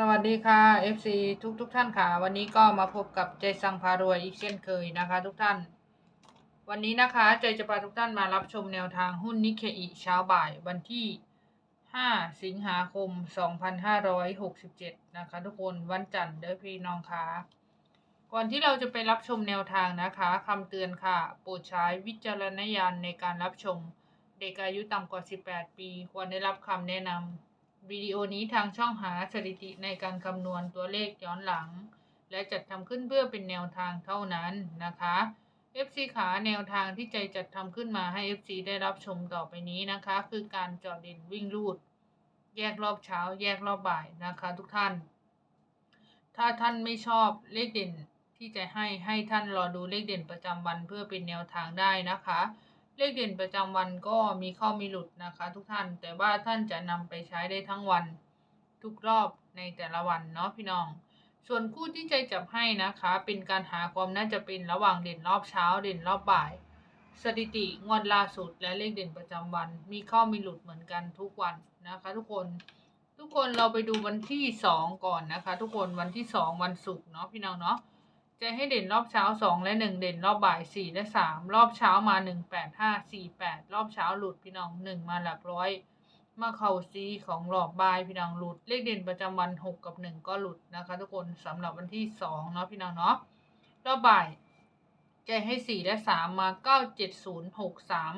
สวัสดีค่ะ FC ทุกทุกๆท่านค่ะ วันนี้ก็มาพบกับใจสังพารวยอีกเช่นเคยนะคะ ทุกท่าน วันนี้นะคะใจจะพาทุกท่านมารับชมแนวทางหุ้นนิเคอิเช้าบ่ายวันที่ 5 สิงหาคม 2567 นะคะ ทุกคนวันจันทร์เด้อพี่น้องค่ะก่อนที่เราจะไปรับชมแนวทางนะคะคำเตือนค่ะ โปรดใช้วิจารณญาณในการรับชม เด็กอายุต่ำกว่า 18 ปี ควรได้รับคำแนะนำ วิดีโอนี้ทางช่องหาสถิติในการคำนวณตัวเลขย้อนหลัง และจัดทำขึ้นเพื่อเป็นแนวทางเท่านั้นนะคะ FC ขาแนวทางที่ใจจัดทำขึ้นมาให้ FC ได้รับชมต่อไปนี้นะคะ คือการเจาะเด่นวิ่งรูด แยกรอบเช้า แยกรอบบ่ายนะคะ ทุกท่าน ถ้าท่านไม่ชอบเลขเด่นที่จะให้ให้ท่านรอดูเลขเด่นประจำวันเพื่อเป็นแนวทางได้นะคะ เลขเด่นประจำวันก็มีเข้ามีหลุดนะคะ ทุกท่าน แต่ว่าท่านจะนำไปใช้ได้ทั้งวันทุกรอบในแต่ละวันเนาะพี่น้อง ส่วนคู่ที่ใจจับให้นะคะ เป็นการหาความน่าจะเป็นระหว่างเด่นรอบเช้าเด่นรอบบ่าย สถิติงวดล่าสุดและเลขเด่นประจำวัน มีเข้ามีหลุดเหมือนกันทุกวันนะคะ ทุกคนทุกคนเราไปดูวันที่สองก่อนนะคะ ทุกคนวันที่สองวันศุกร์เนาะพี่น้องเนาะ จะให้เด่นรอบเช้าสองและหนึ่งเด่นรอบบ่ายสี่และสามรอบเช้ามาหนึ่งแปดห้าสี่แปดรอบเช้าหลุดพี่น้องหนึ่งมาหลักร้อย มาเข่าซีของรอบบ่ายพี่น้องหลุด เลขเด่นประจำวันหกกับหนึ่งก็หลุดนะคะ ทุกคนสำหรับวันที่สองเนาะพี่น้องเนาะรอบบ่ายจะให้สี่และสามมาเก้าเจ็ดศูนย์หกสาม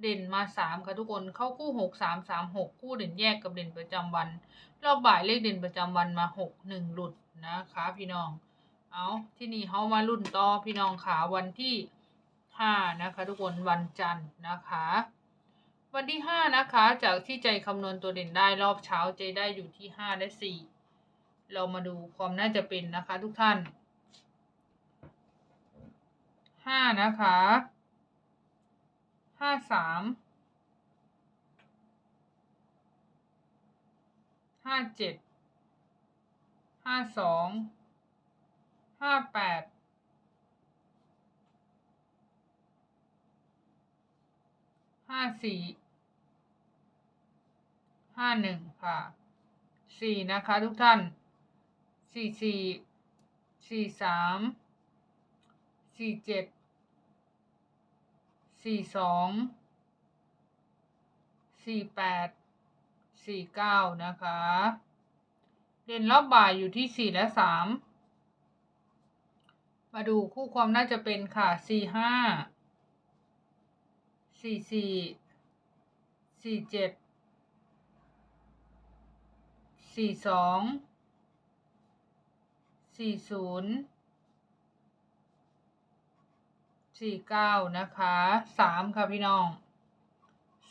เด่นมาสามค่ะทุกคนเข้าคู่หกสามสามหกคู่เด่นแยกกับเด่นประจำวัน รอบบ่ายเลขเด่นประจำวันมาหกหนึ่งหลุดนะคะ พี่น้อง เอาที่นี่เขามารุ่นต่อพี่น้องขาวันที่ห้านะคะทุกคนวันจันทร์นะคะ วันที่ห้านะคะ จากที่ใจคำนวณตัวเด่นได้รอบเช้าใจได้อยู่ที่ห้าและสี่เรามาดูความน่าจะเป็นนะคะ ทุกท่านห้านะคะห้าสามห้าเจ็ดห้าสอง ห้าแปดห้าสี่ห้าหนึ่งค่ะสี่นะคะทุกท่านสี่สี่สี่สามสี่เจ็ดสี่สองสี่แปดสี่เก้านะคะเด่นรอบบ่ายอยู่ที่สี่และสาม มาดูคู่ความน่าจะเป็นค่ะสี่ห้าสี่สี่สี่เจ็ดสี่สองสี่ศูนย์สี่เก้านะคะสามค่ะพี่น้อง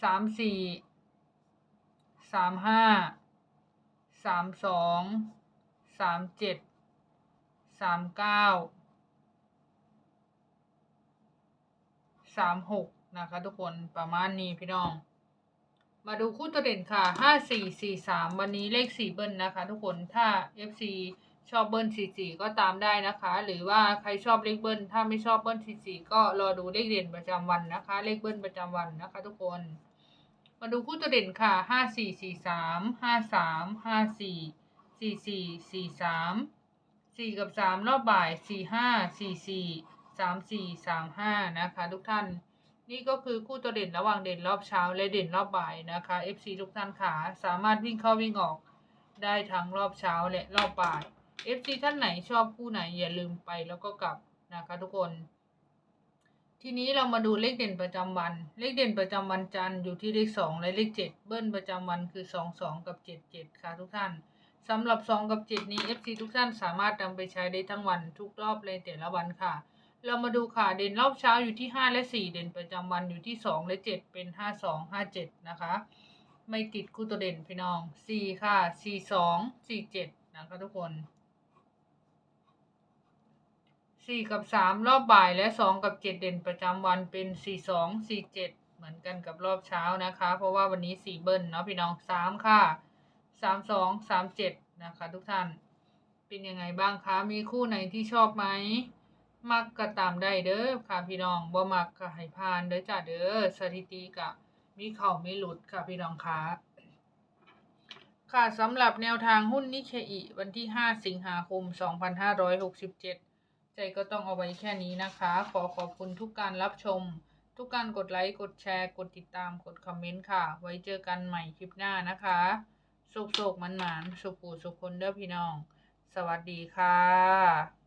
สามสี่สามห้าสามสองสามเจ็ดสามเก้า สามหกนะคะทุกคนประมาณนี้พี่น้อง มาดูคู่ตัวเด่นค่ะห้าสี่สี่สามวันนี้เลขสี่เบิ้ลนะคะ ทุกคนถ้า FC ชอบเบิ้ลสี่สี่ก็ตามได้นะคะ หรือว่าใครชอบเลขเบิ้ลถ้าไม่ชอบเบิ้ลสี่สี่ก็รอดูเลขเด่นประจำวันนะคะ เลขเบิ้ลประจำวันนะคะ ทุกคน มาดูคู่ตัวเด่นค่ะห้าสี่สี่สามห้าสามห้าสี่สี่สี่สี่สามสี่กับสามรอบบ่ายสี่ห้าสี่สี่ สามสี่สามห้านะคะ ทุกท่าน นี่ก็คือคู่ตัวเด่นระหว่างเด่นรอบเช้าและเด่นรอบบ่ายนะคะ FC ทุกท่านขาสามารถวิ่งเข้าวิ่งออกได้ทั้งรอบเช้าและรอบบ่าย FC ท่านไหนชอบคู่ไหนอย่าลืมไปแล้วก็กลับนะคะ ทุกคน ทีนี้เรามาดูเลขเด่นประจำวัน เลขเด่นประจำวันจันทร์อยู่ที่เลขสองและเลขเจ็ดเบิ้ลประจำวันคือสองสองกับเจ็ดเจ็ดค่ะทุกท่านสำหรับสองกับเจ็ดนี้ FC ทุกท่านสามารถนำไปใช้ได้ทั้งวันทุกรอบเลยแต่ละวันค่ะ เรามาดูค่ะเด่นรอบเช้าอยู่ที่ห้าและสี่เด่นประจำวันอยู่ที่สองและเจ็ดเป็นห้าสองห้าเจ็ดนะคะ ไม่ติดคู่ตัวเด่นพี่น้องสี่ค่ะสี่สองสี่เจ็ดนะคะทุกคนสี่กับสามรอบบ่ายและสองกับเจ็ดเด่นประจำวันเป็นสี่สองสี่เจ็ดเหมือนกันกับรอบเช้านะคะ เพราะว่าวันนี้สี่เบิ้ลเนาะพี่น้องสามค่ะสามสองสามเจ็ดนะคะทุกท่าน เป็นยังไงบ้างคะ มีคู่ไหนที่ชอบไหม มักก็ตามได้เด้อค่ะพี่น้องบ่มักก็ให้ผ่านเด้อจ้าเด้อสถิติกะมีเข่าไม่หลุดค่ะพี่น้องคะค่ะสำหรับแนวทางหุ้นนิเคอิวันที่ 5 สิงหาคม 2567 ใจก็ต้องเอาไว้แค่นี้นะคะ ขอขอบคุณทุกการรับชม ทุกการกดไลค์ กดแชร์ กดติดตาม กดคอมเมนต์ค่ะ ไว้เจอกันใหม่คลิปหน้านะคะสุกๆมันหมานสุขูสุขคนเด้อพี่น้อง สวัสดีค่ะ